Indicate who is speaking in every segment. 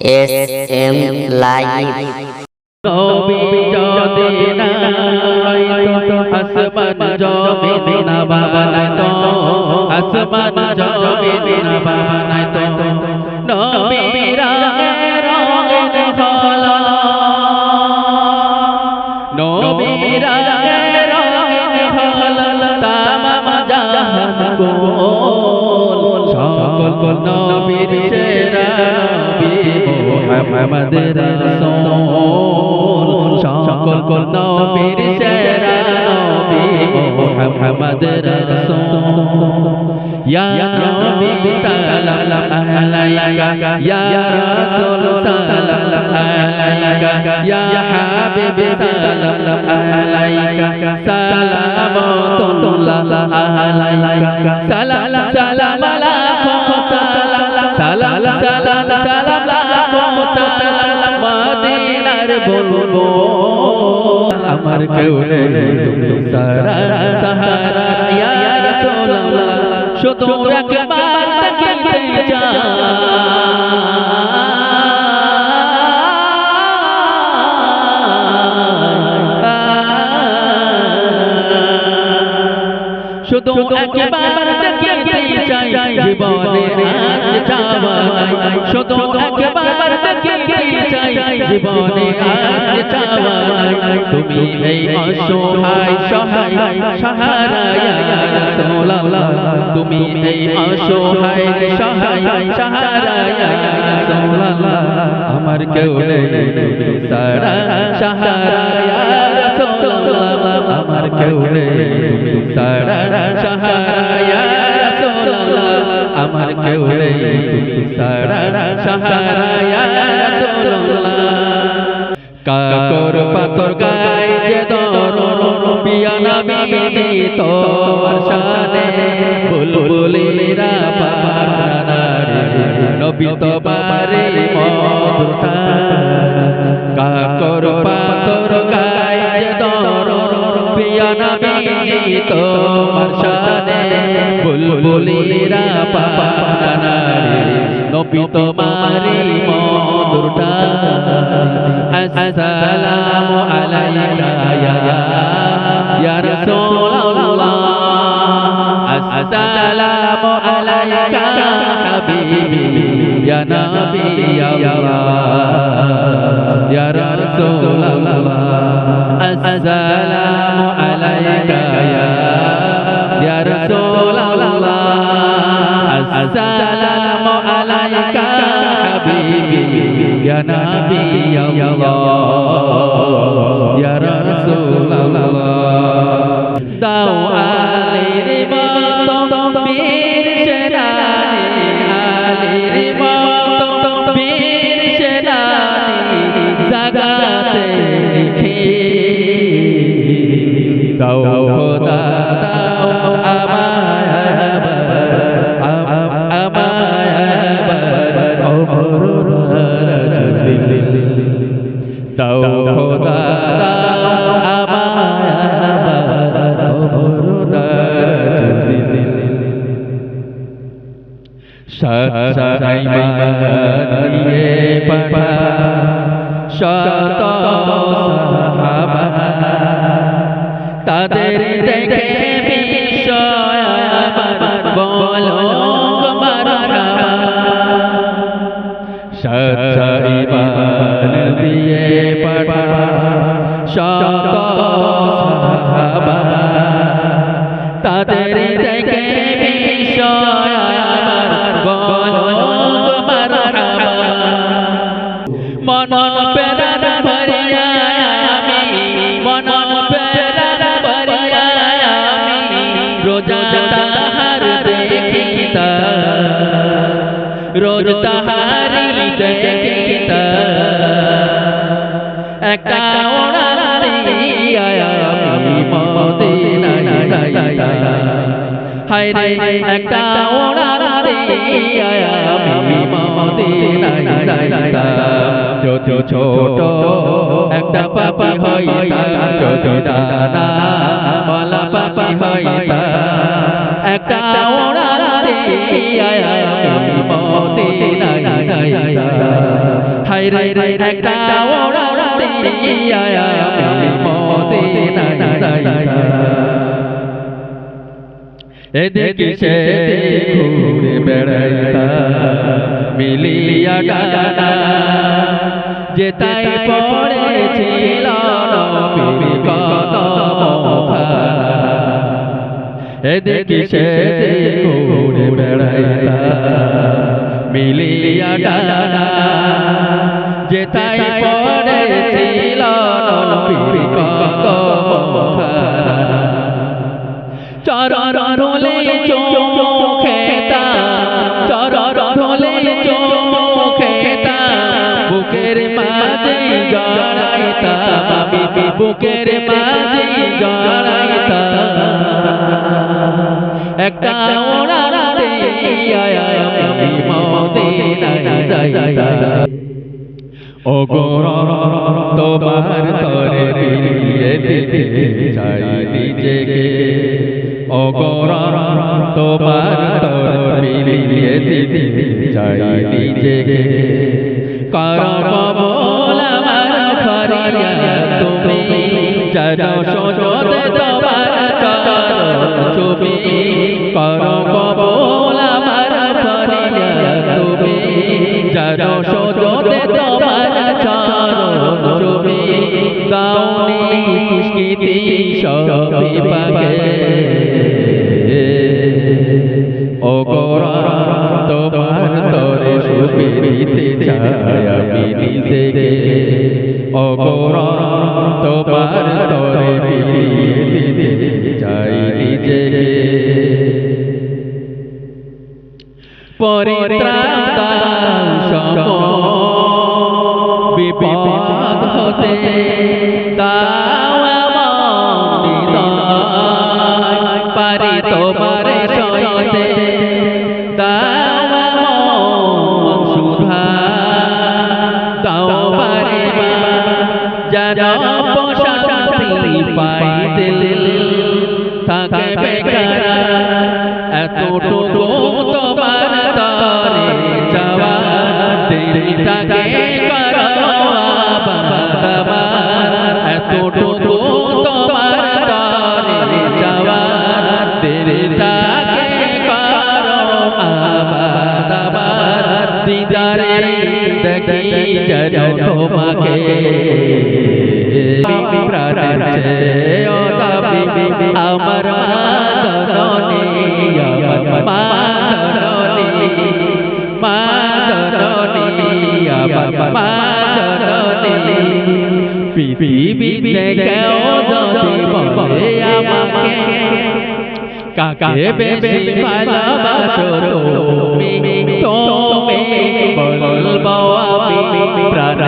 Speaker 1: S M live
Speaker 2: নবী যদি না আসমান জমিন না বানাইতো আসমান জমিন না বানাইতো নবী রাগে রঙিন হলো নবী রাগে হলো তামাম জাহান গোল সকল নবীর রাসূল সকল নবীর সেরা নবী মোহাম্মদ রাসূল ইয়া নবী সাল্লাল্লাহু আলাইকা ইয়া রাসূল সাল্লাল্লাহু আলাইকা ইয়া হাবিব সাল্লাল্লাহু আলাইকা সালামাতুল্লাহ আলাইকা সালাম সালাম বলব আমার কেউ নেই সারা সাহারা ইয়া রাসূলুল্লাহ, শুধু একবার দেখিতে চাই শুধু একবার দেখিতে চাই জীবনে আজ চাওয়া শুধু একবার দেখিতে চাই জীবনে নাই তুমি এই অসহায় সহায় সাহারা ইয়া তুমি এই অসহায় সহায় সাহারা ইয়া আমার কেউ নেই তুমি আমার কেউ নেই নবী তোমার শানে বুলবুলিরা পানারে নবী তোমারে মধুটা কাকর পাতর গায় দর পিয়া নবী তোমার শানে বুলবুলিরা পানারে নবী তোমারে নবী আল্লাহ। ইয়া রাসূলুল্লাহ। আসসালামু আলাইকা ইয়া রাসূলুল্লাহ। আসসালামু আলাইকা হাবিবি। ইয়া নবী আল্লাহ। ইয়া 哎。একা ওড়ালিয়া আমি মদিনা যাইতা হায় রে একা ওড়ালিয়া আমি মদিনা যাইতা যদি ছোট একটা পাপি হইতা যদি দানা বলা পাপি হইতা একটা ওড়ালিয়া আমি মদিনা যাইতা হায় রে একটা ওড়াতে এদিকে সে ঘুরে বেড়াইতা, মিলিয়া ডানা যে তাই পড়েছিল কদম এদিকে সে ঘুরে বেড়াইতা, মিলিয়া ডানা যে তাই বুকের মাঝে জড়াইতা বিবি বুকের মাঝে জড়াইতা একটা ওড়াতে আমি মদিনা যাইতা ও গোর তোমার তরে দিয়ে দিতে চাই নিজেকে ও গোর তোমার তরে দিয়ে দিতে চাই নিজেকে কর কবল আমার ফরিয়া, তুমি যেন সোজতে তোমার চরণ ছবি কর কবল আমার ফরিয়া, তুমি যেন সোজতে তোমার চরণ ছবি দাউনি খুশকিতি সবি পাগে সম বিপদ হতে পারি তোমার সইতে সুধা দাও পারে যেন শান্তি পাই দিল থাকে পৃথিবীতে কেউ যদি বলে আমাকে কাকে বেশি ভালোবাসো তুমি তুমি বলব আমি প্রাণ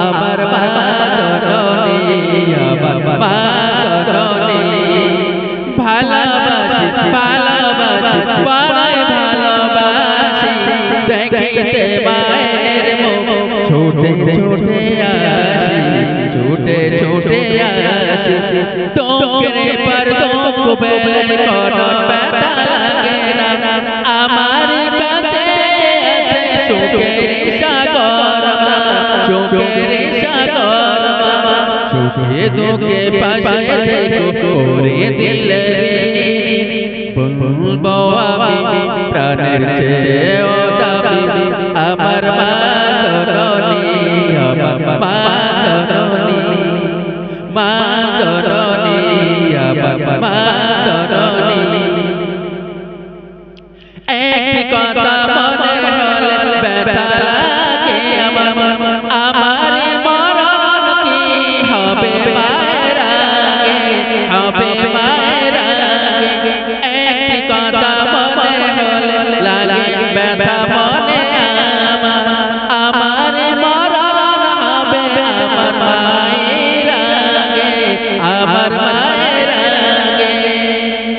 Speaker 2: আমার মাদনী আমার মাদনী ভালোবাসি ভালোবাসি বড়াই ভালোবাসি। দেখিতে মায়ের মুখ ছোটে টোকরে পর কোবেল কোনো আমার কাছে সাগর সুখের দিলে বলব আমি আমার মা জননী